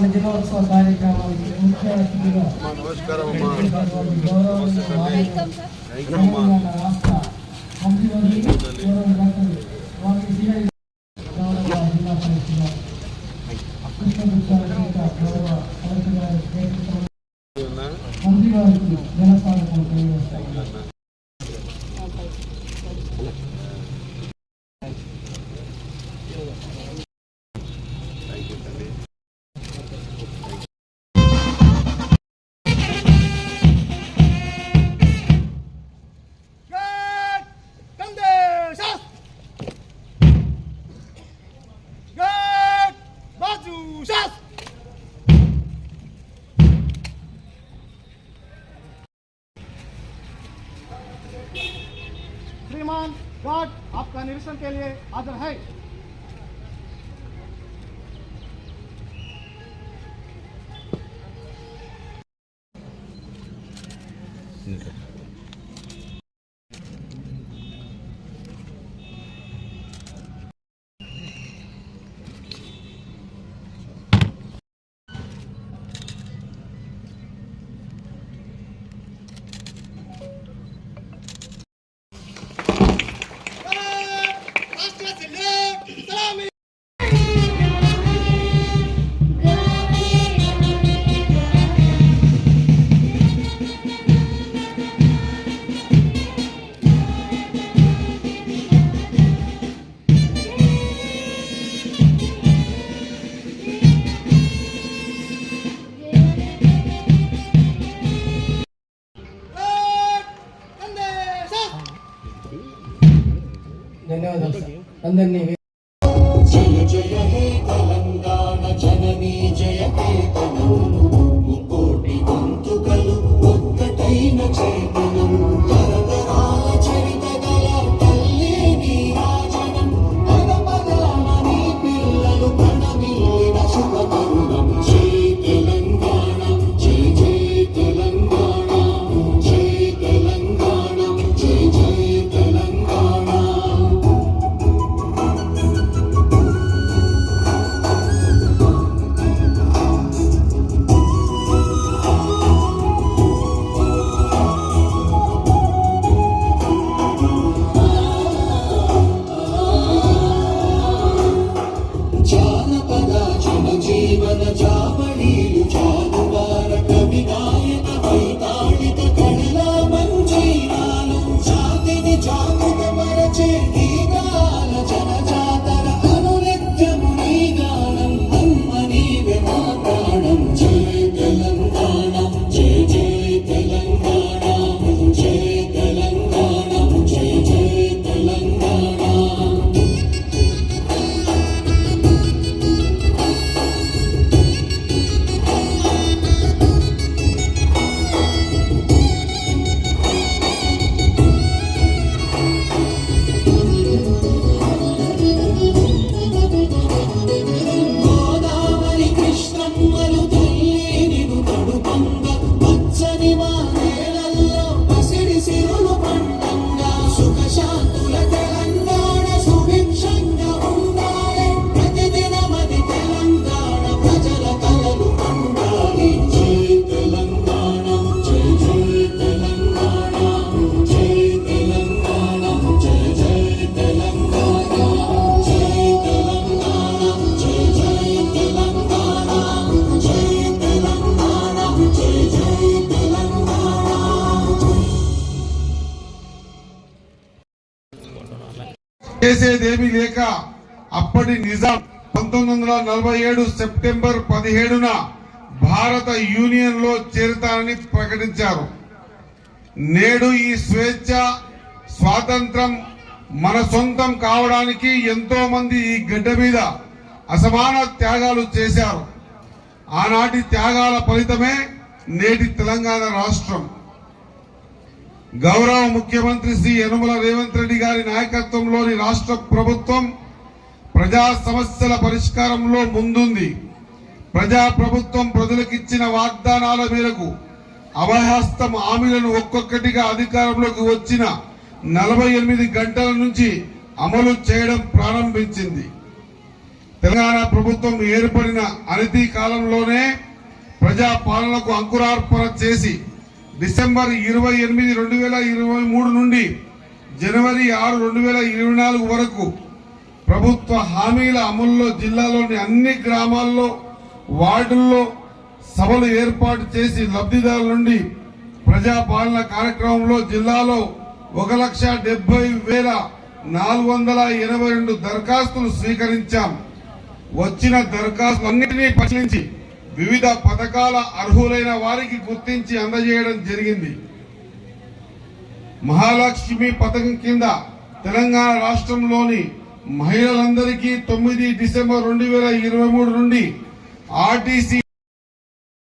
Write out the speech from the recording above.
తెలంగాణ దినోత్సవ కార్యక్రమానికి ముఖ్య అతిథిగా నమస్కారం రాష్ట్ర సిఐ జిల్లా बट आपका निरीक्षण के लिए आदर है। ధన్యవాదాలు అందరినీ జయ జయ హే తెలంగాణ జననీ జయ కేతనం ముకోటి గొంతుకలు ఒక్కటైన చేత. చేసేదేమీ లేక అప్పటి నిజాం పంతొమ్మిది వందల నలభై ఏడు సెప్టెంబర్ పదిహేడున భారత యూనియన్లో చేరుతానని ప్రకటించారు. నేడు ఈ స్వేచ్ఛ స్వాతంత్రం మన సొంతం కావడానికి ఎంతో మంది ఈ గడ్డ మీద అసమాన త్యాగాలు చేశారు. ఆనాటి త్యాగాల ఫలితమే నేటి తెలంగాణ రాష్ట్రం. గౌరవ ముఖ్యమంత్రి శ్రీ యనుమల రేవంత్ రెడ్డి గారి నాయకత్వంలోని రాష్ట్ర ప్రభుత్వం ప్రజా సమస్యల పరిష్కారంలో ముందుంది. ప్రజా ప్రభుత్వం ప్రజలకిచ్చిన వాగ్దానాల మేరకు అభయహస్తం హామీలను ఒక్కొక్కటిగా అధికారంలోకి వచ్చిన నలభై ఎనిమిది గంటల నుంచి అమలు చేయడం ప్రారంభించింది. తెలంగాణ ప్రభుత్వం ఏర్పడిన అనతి కాలంలోనే ప్రజా పాలనకు అంకురార్పణ చేసి డిసెంబర్ ఇరవై ఎనిమిది రెండు వేల ఇరవై మూడు నుండి జనవరి ఆరు రెండు వేల ఇరవై నాలుగు వరకు ప్రభుత్వ హామీల అమలులో జిల్లాలోని అన్ని గ్రామాల్లో వార్డుల్లో సభలు ఏర్పాటు చేసి లబ్ధిదారుల నుండి ప్రజా పాలన కార్యక్రమంలో జిల్లాలో ఒక లక్ష డెబ్బై వేల నాలుగు వందల ఎనభై రెండు దరఖాస్తులు స్వీకరించాం. వచ్చిన దరఖాస్తులన్నింటినీ పరిశీలించి వివిధ పథకాల అర్హులైన వారికి గుర్తించి అందజేయడం జరిగింది. మహాలక్ష్మి పథకం కింద తెలంగాణ రాష్ట్రంలోని మహిళలందరికీ తొమ్మిది డిసెంబర్ రెండు వేల ఇరవై మూడు నుండి ఆర్టీసీ